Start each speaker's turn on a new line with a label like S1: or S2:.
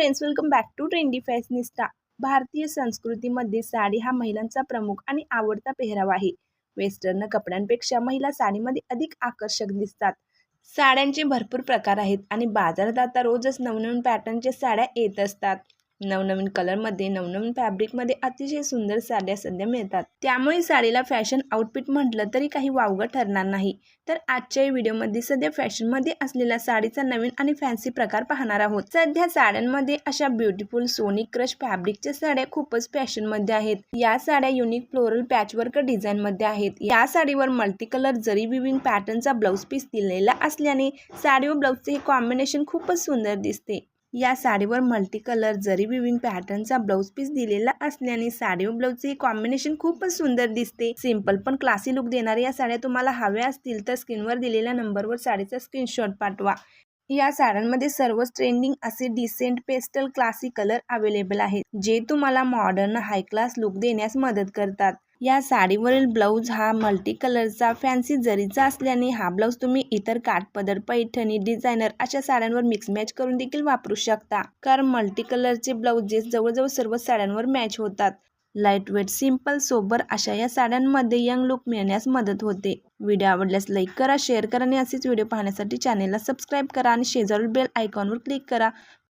S1: Friends welcome back to trendy fashionista भारतीय संस्कृतीमध्ये साडी हा महिलांचा प्रमुख आणि आवडता पेहराव आहे. वेस्टर्न कपड्यांपेक्षा महिला साडीमध्ये अधिक आकर्षक दिसतात. साड्यांचे भरपूर प्रकार आहेत आणि बाजारात आता रोजच नवनवीन पॅटर्नच्या साड्या येत असतात. नवनवीन कलरमध्ये नवनवीन फॅब्रिकमध्ये अतिशय सुंदर साड्या सध्या मिळतात. त्यामुळे साडीला फॅशन आउटफिट म्हटलं तरी काही वावगं ठरणार नाही. तर आजच्या व्हिडिओमध्ये सध्या फॅशनमध्ये असलेल्या साडीचा नवीन आणि फॅन्सी प्रकार पाहणार आहोत. सध्या साड्यांमध्ये अशा ब्युटिफुल सोनी क्रश फॅब्रिकच्या साड्या खूपच फॅशनमध्ये आहेत. या साड्या युनिक फ्लोरल पॅचवर्क डिझाईनमध्ये आहेत. या साडीवर मल्टी कलर जरी विविंग पॅटर्नचा ब्लाऊज पीस दिलेला असल्याने साडी व ब्लाऊजचे हे कॉम्बिनेशन खूपच सुंदर दिसते. या साडीवर मल्टी कलर जरी विविंग पॅटर्नचा ब्लाऊज पीस दिलेला असल्याने साडी व ब्लाऊजचे कॉम्बिनेशन खूपच सुंदर दिसते. सिंपल पण क्लासी लुक देणाऱ्या या साड्या तुम्हाला हव्या असतील तर स्क्रीनवर दिलेल्या नंबरवर साडीचा स्क्रीनशॉट पाठवा. या साड्यांमध्ये सर्वच ट्रेंडिंग असे decent pastel classy colour available आहेत जे तुम्हाला मॉडर्न हाय क्लास लुक देण्यास मदत करतात. या साडीवरील ब्लाऊज हा मल्टी कलरचा फॅन्सी जरीचा असल्याने हा ब्लाऊज तुम्ही इतर काठपदर पैठणी डिझायनर अशा साड्यांवर मिक्स मॅच करून देखील वापरू शकता. कारण मल्टी कलरचे ब्लाऊजेस जवळजवळ सर्व साड्यांवर मॅच होतात. लाइट वेट सोबर अशा या साड्यांमध्ये यंग लुक मिळण्यास मदत होते. व्हिडिओ आवडल्यास लाईक करा शेअर करा आणि असेच व्हिडिओ पाहण्यासाठी चॅनेलला सबस्क्राईब करा आणि शेजारील बेल आयकॉनवर क्लिक करा.